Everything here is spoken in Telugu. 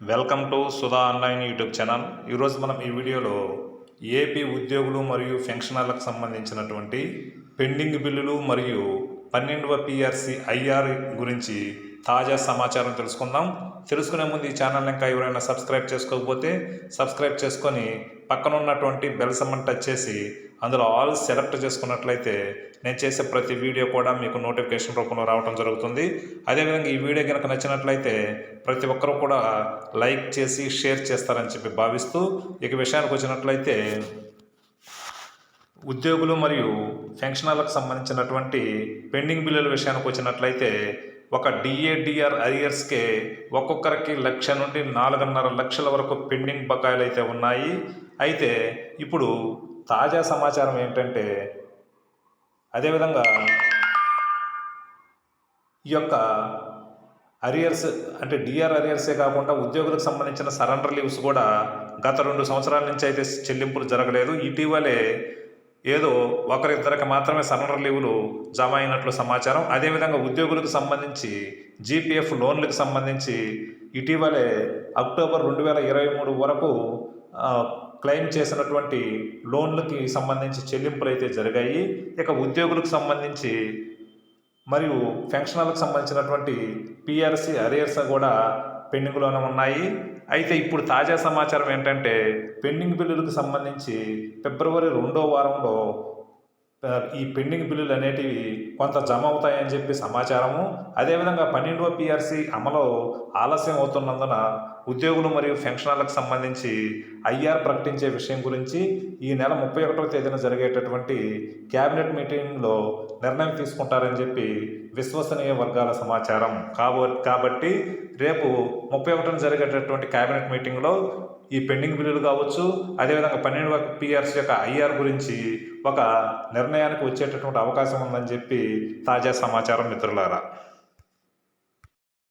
Welcome to Sudha online YouTube channel. ఈరోజు మనం ఈ వీడియోలో ఏపీ ఉద్యోగులు మరియు పెన్షనర్లకు సంబంధించినటువంటి పెండింగ్ బిల్లులు మరియు పన్నెండవ పిఆర్సి ఐఆర్ గురించి తాజా సమాచారం తెలుసుకుందాం. తెలుసుకునే ముందు ఈ ఛానల్ ఇంకా ఎవరైనా సబ్స్క్రైబ్ చేసుకోకపోతే సబ్స్క్రైబ్ చేసుకొని పక్కన ఉన్నటువంటి బెల్ సమ్మన్ టచ్ చేసి అందులో ఆల్ సెలెక్ట్ చేసుకున్నట్లయితే నేను చేసే ప్రతి వీడియో కూడా మీకు నోటిఫికేషన్ రూపంలో రావడం జరుగుతుంది. అదేవిధంగా ఈ వీడియో కనుక నచ్చినట్లయితే ప్రతి ఒక్కరూ కూడా లైక్ చేసి షేర్ చేస్తారని చెప్పి భావిస్తూ ఇక విషయానికి వచ్చినట్లయితే ఉద్యోగులు మరియు పెన్షనర్లకు సంబంధించినటువంటి పెండింగ్ బిల్లుల విషయానికి వచ్చినట్లయితే ఒక డిఏడిఆర్ అరియర్స్కే ఒక్కొక్కరికి లక్ష నుండి నాలుగున్నర లక్షల వరకు పెండింగ్ బకాయిలు అయితే ఉన్నాయి. అయితే ఇప్పుడు తాజా సమాచారం ఏంటంటే అదేవిధంగా ఈ యొక్క అరియర్స్ అంటే డిఆర్ అరియర్సే కాకుండా ఉద్యోగులకు సంబంధించిన సరెండర్ లీవ్స్ కూడా గత రెండు సంవత్సరాల నుంచి అయితే చెల్లింపులు జరగలేదు. ఇటీవలే ఏదో ఒకరిద్దరికి మాత్రమే సరెండర్ లీవులు జమ అయినట్లు సమాచారం. అదేవిధంగా ఉద్యోగులకు సంబంధించి జీపీఎఫ్ లోన్లకు సంబంధించి ఇటీవలే అక్టోబర్ రెండు వేల ఇరవై మూడు వరకు క్లెయిమ్ చేసినటువంటి లోన్లకి సంబంధించి చెల్లింపులు అయితే జరిగాయి. ఇక ఉద్యోగులకు సంబంధించి మరియు పెన్షనర్లకు సంబంధించినటువంటి పిఆర్సీ అరియర్స్ కూడా పెండింగ్లోనే ఉన్నాయి. అయితే ఇప్పుడు తాజా సమాచారం ఏంటంటే పెండింగ్ బిల్లులకు సంబంధించి ఫిబ్రవరి రెండో వారంలో ఈ పెండింగ్ బిల్లులు అనేటివి కొంత జమ అవుతాయని చెప్పి సమాచారము. అదేవిధంగా పన్నెండవ పిఆర్సీ అమలు ఆలస్యం అవుతున్నందున ఉద్యోగులు మరియు పెన్షనర్లకు సంబంధించి ఐఆర్ ప్రకటించే విషయం గురించి ఈ నెల ముప్పై ఒకటవ తేదీన జరిగేటటువంటి క్యాబినెట్ మీటింగ్లో నిర్ణయం తీసుకుంటారని చెప్పి విశ్వసనీయ వర్గాల సమాచారం. కాబో కాబట్టి రేపు ముప్పై ఒకటిన జరిగేటటువంటి క్యాబినెట్ మీటింగ్లో ఈ పెండింగ్ బిల్లులు కావచ్చు అదేవిధంగా పన్నెండు పిఆర్సీ యొక్క ఐఆర్ గురించి ఒక నిర్ణయానికి వచ్చేటటువంటి అవకాశం ఉందని చెప్పి తాజా సమాచారం మిత్రులారా.